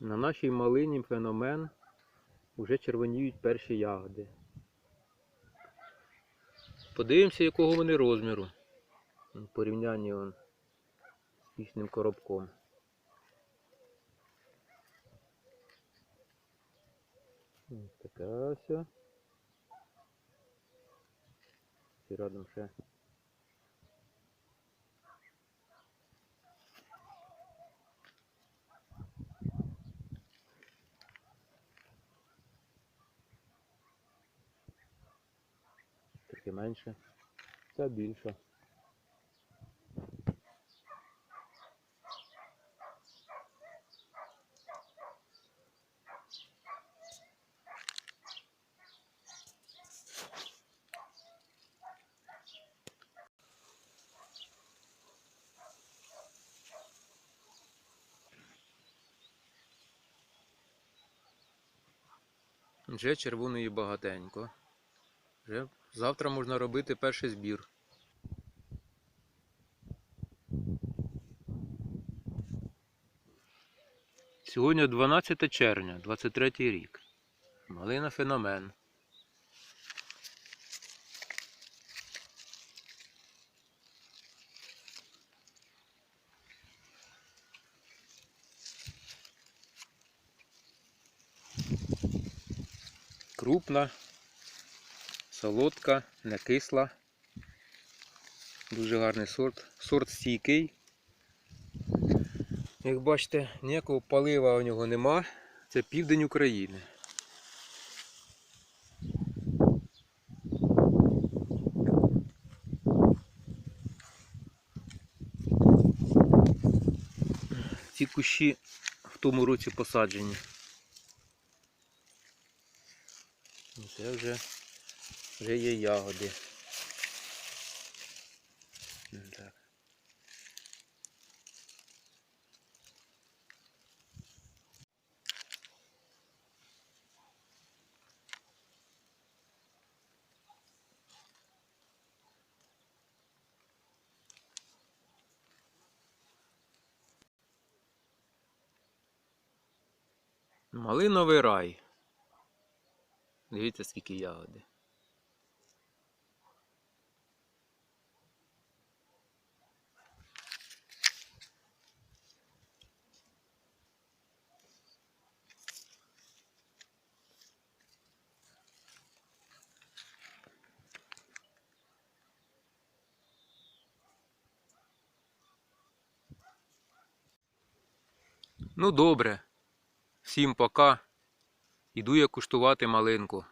На нашій малині феномен вже червоніють перші ягоди. Подивимося, якого вони розміру. В порівнянні он з пісним коробком. Ось така ось. І рядом ще. Трохи менше. Ця більша. Вже червоної багатенько. Вже завтра можна робити перший збір. Сьогодні 12 червня, 23 рік. Малина феномен. Крупна, солодка, не кисла. Дуже гарний сорт. Сорт стійкий. Як бачите, ніякого палива у нього нема. Це південь України. Ці кущі в тому році посаджені. Це вже, вже є ягоди. Так. Малиновий рай. Дивіться, скільки ягоди. Ну добре. Всім пока. Іду я куштувати малинку.